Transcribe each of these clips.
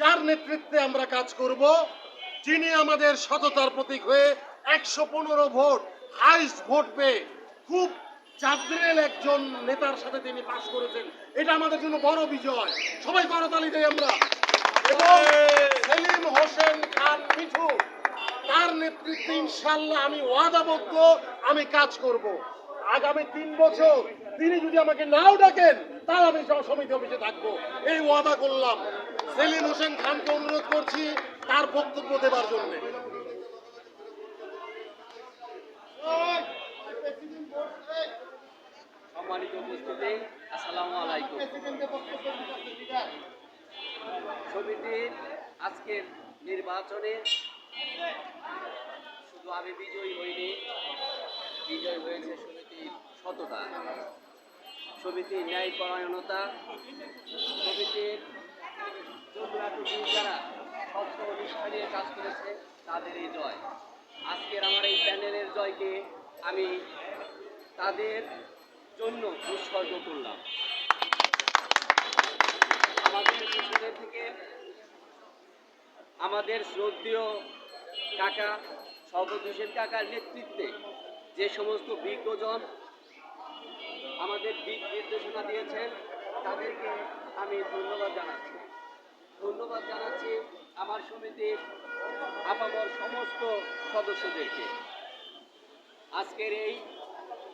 যার নেতৃত্বে আমরা কাজ করব, যিনি আমাদের সততার প্রতীক হয়ে একশো পনেরো ভোট, হাইস্ট ভোট পেয়ে খুব চাদ্রেল একজন নেতার সাথে তিনি পাশ করেছেন। এটা আমাদের জন্য বড় বিজয়। সবাই করতালি দেই আমরা। এবং সেলিম হোসেন খান মিঠু, তার নেতৃত্বে ইনশাল্লাহ আমি ওয়াদাবদ্ধ, আমি কাজ করব। আগামী তিন বছর তিনি যদি আমাকে নাও ডাকেন তাও আমি সমিতি অফিসে থাকব। এই ওয়াদা করলাম। সেলিম হোসেন খানকে অনুরোধ করছি তার বক্তব্য দেবার জন্য। সম্মানিত সমিতির আজকের নির্বাচনে শুধু আমি বিজয়ী হইনি, বিজয় হয়েছে সমিতির সততা। সমিতির ন্যায়পরায়ণতা সমিতির যারা নিষ্ঠা নিয়ে কাজ তাদের এই জয়। আজকের আমার এই জয়কে আমি তাদের জন্য উৎসর্গ করলাম। আমাদের পিছনে থেকে আমাদের শ্রদ্ধেয় কাকা শওকত হোসেন কাকার নেতৃত্বে যে সমস্ত বিজ্ঞজন আমাদের দিক নির্দেশনা দিয়েছেন, তাদেরকে আমি ধন্যবাদ জানাচ্ছি। ধন্যবাদ জানাচ্ছি আমার সমিতির আপামর সমস্ত সদস্যদেরকে। আজকের এই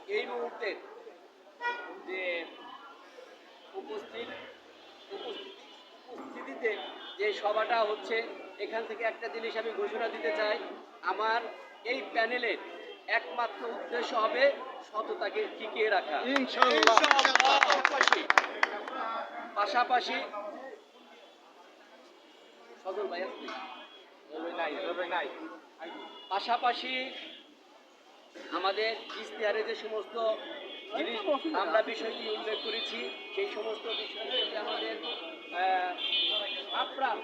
এই মুহূর্তের যে উপস্থিত উপস্থিত- উপস্থিতিতে যে সভাটা হচ্ছে এখান থেকে একটা জিনিস আমি ঘোষণা দিতে চাই। আমার এই প্যানেলের একমাত্র উদ্দেশ্য হবে সততাকে টিকিয়ে রাখা। পাশাপাশি পাশাপাশি আমাদের ইশতেহারে যে সমস্ত জিনিস আমরা বিষয়টি উল্লেখ করেছি, সেই সমস্ত বিষয়গুলোতে আমাদের আপ্রাণ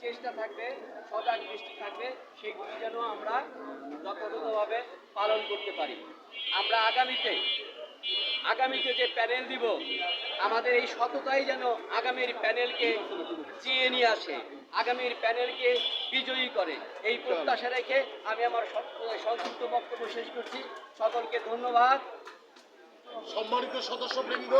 চেষ্টা থাকবে, সজাগ দৃষ্টি থাকবে, সেগুলি যেন আমরা যথাযথভাবে পালন করতে পারি। আমরা আগামীতে আগামীতে যে প্যানেল দিব, আমাদের এই সততাই যেন আগামীর প্যানেলকে চেয়ে নিয়ে আসে, আগামীর প্যানেলকে বিজয়ী করে। এই প্রত্যাশা রেখে আমি আমার সংক্ষিপ্ত বক্তব্য শেষ করছি। সকলকে ধন্যবাদ। সম্মানিত সদস্যবৃন্দ।